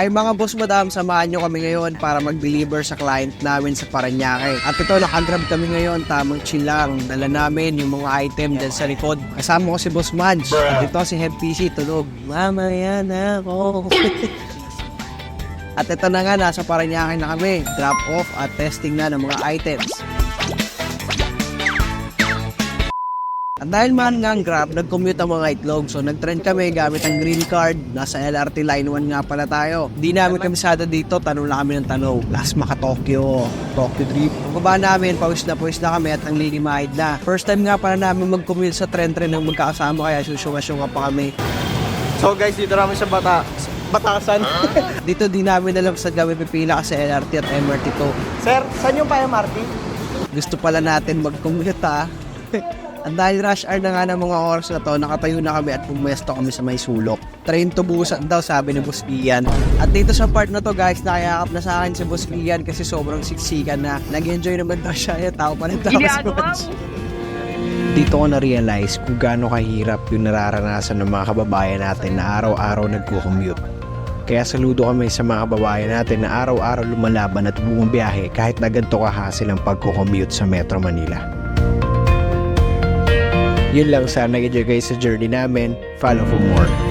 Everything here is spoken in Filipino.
Ay mga boss madam, samahan nyo kami ngayon para mag-deliver sa client namin sa Paranaque. At ito, nakagrab kami ngayon, tamang chill lang. Dala namin yung mga item dyan sa likod. Kasama ko si Boss Madge. At ito si Head PC, tulog. Mamaya na ako. At ito na nga, nasa Paranaque na kami. Drop off at testing na ng mga items. At dahil man nga ang Grab, nag-commute ang mga itlog. So nag-trend kami gamit ang green card. Nasa LRT Line 1 nga pala tayo. Di namin kamisada dito, tanong lang kami ng tanong. Last maka Tokyo, Tokyo Drip. Pagbaba namin, pawis na pawis na kami at ang lilimahid na. First time nga pala namin mag-commute sa trend-trend ng magkakasama kaya susunga-sunga pa kami. So guys, dito namin sa Bata Batasan. Dito di namin alam sa gawin pipila kasi LRT at MRT to. Sir, saan yung pa MRT? Gusto pala natin mag-commute ha. At dahil rush hour na nga ng mga oras na to, nakatayo na kami at pumesto kami sa may sulok. Train to busan daw, sabi ni Boss Ian. At dito sa part na to guys, nakayakap na sa akin si Boss Ian kasi sobrang siksikan na. Nag-enjoy naman daw siya, yung tao pa rin tao Boss. Dito ko na-realize kung gaano kahirap yung nararanasan ng mga kababayan natin na araw-araw nagko-commute. Kaya saludo kami sa mga kababayan natin na araw-araw lumalaban at bumabiyahe kahit na ganito kahasil ang pagko-commute sa Metro Manila. Yun lang sana nag-enjoy kayo sa journey namin. Follow for more.